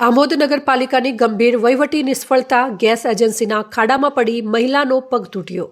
આમોદ નગરપાલિકાની ગંભીર વહીવટી નિષ્ફળતા ગેસ એજન્સીના ખાડામાં પડી મહિલાનો પગ તૂટ્યો.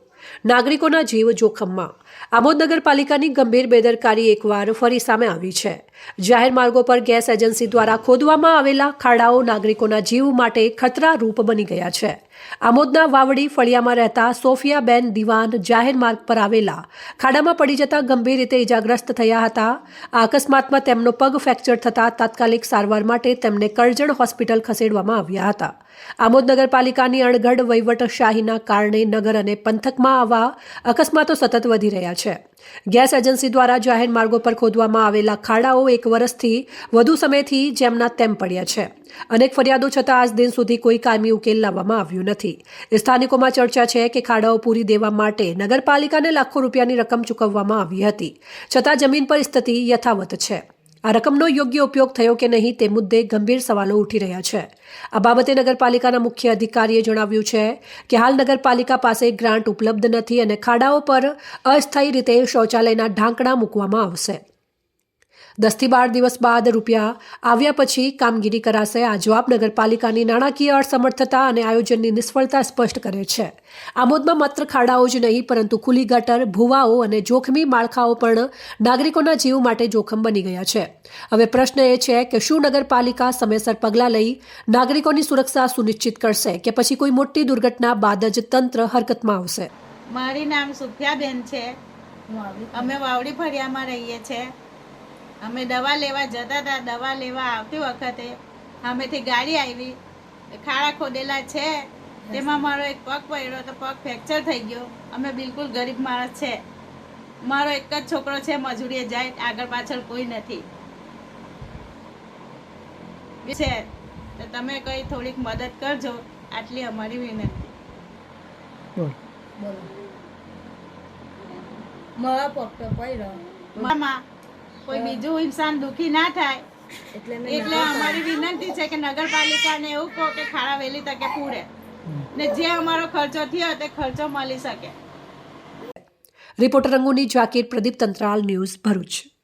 નાગરિકોના જીવ જોખમમાં. આમોદ નગરપાલિકાની ગંભીર બેદરકારી એકવાર ફરી સામે આવી છે. જાહેર માર્ગો પર ગેસ એજન્સી દ્વારા ખોદવામાં આવેલા ખાડાઓ નાગરિકોના જીવ માટે ખતરારૂપ બની ગયા છે. આમોદના વાવડી ફળિયામાં રહેતા સોફિયાબેન દિવાન જાહેર માર્ગ પર આવેલા ખાડામાં પડી જતા ગંભીર રીતે ઇજાગ્રસ્ત થયા હતા. આ અકસ્માતમાં તેમનો પગ ફ્રેક્ચર થતાં તાત્કાલિક સારવાર માટે તેમને કરજણ હોસ્પિટલ ખસેડવામાં આવ્યા હતા. આમોદ નગરપાલિકાની અણઘડ વહીવટશાહીના કારણે નગર અને પંથકમાં આવા અકસ્માતો સતત વધી રહ્યા છે. ગેસ એજન્સી દ્વારા જાહેર માર્ગો પર ખોદવામાં આવેલા ખાડાઓ એક વર્ષથી વધુ સમયથી જેમના તેમ પડ્યા છે. અનેક ફરિયાદો છતાં આજ દિન સુધી કોઈ કાયમી ઉકેલ લાવવામાં આવ્યું નથી. સ્થાનિકોમાં ચર્ચા છે કે ખાડાઓ પૂરી દેવા માટે નગરપાલિકાને લાખો રૂપિયાની રકમ ચૂકવવામાં આવી હતી. છતાં જમીન પર સ્થિતિ યથાવત છે. આ રકમનો યોગ્ય ઉપયોગ થયો કે નહીં તે મુદ્દે ગંભીર સવાલો ઉઠી રહ્યા છે. આ બાબતે નગરપાલિકાના મુખ્ય અધિકારીએ જણાવ્યું છે કે હાલ નગરપાલિકા પાસે ગ્રાન્ટ ઉપલબ્ધ નથી અને ખાડાઓ પર અસ્થાયી રીતે શૌચાલયના ઢાંકણા મૂકવામાં આવશે. દસથી બાર દિવસ બાદ રૂપિયા આવ્યા પછી કામગીરી કરાશે. આ જવાબ નગરપાલિકાની નાણાકીય અસમર્થતા અને આયોજનની નિષ્ફળતા સ્પષ્ટ કરે છે. આમોદમાં માત્ર ખાડાઓ જ નહીં, પરંતુ ખુલ્લી ગટર, ભૂવાઓ અને જોખમી માળખાઓ પણ નાગરિકોના જીવ માટે જોખમ બની ગયા છે. હવે પ્રશ્ન એ છે કે શું નગરપાલિકા સમયસર પગલાં લઈ નાગરિકોની સુરક્ષા સુનિશ્ચિત કરશે કે પછી કોઈ મોટી દુર્ઘટના બાદ જ તંત્ર હરકતમાં આવશે? મારી નામ સુફિયાબેન છે. અમે વાવડી ફળિયામાં રહીએ છીએ અમે દવા લેવા જતા હતા દવા લેવા આવતી વખતે સામેથી ગાડી આવી. ખાડા ખોદેલા છે તેમાં મારો એક પગ પડ્યો તો પગ ફ્રેક્ચર થઈ ગયો. અમે બિલકુલ ગરીબ માણસ છે. મારો એક જ છોકરો છે મજૂરીએ જાય આગળ પાછળ કોઈ નથી. છે તો તમે કઈ થોડીક મદદ કરજો આટલી અમારી વિનંતી. મારા પગ તો પડ્યો. મામા કોઈ બીજું ઇન્સાન દુખી ના થાય એટલે અમારી વિનંતી છે કે નગરપાલિકાને એવું કહો કે ખાડા વહેલી તકે પૂરે. ને જે અમારો ખર્ચો થયો તે ખર્ચો મળી શકે. રિપોર્ટર રંગોની જાકીર પ્રદીપ તંત્રાલ ન્યૂઝ ભરૂચ.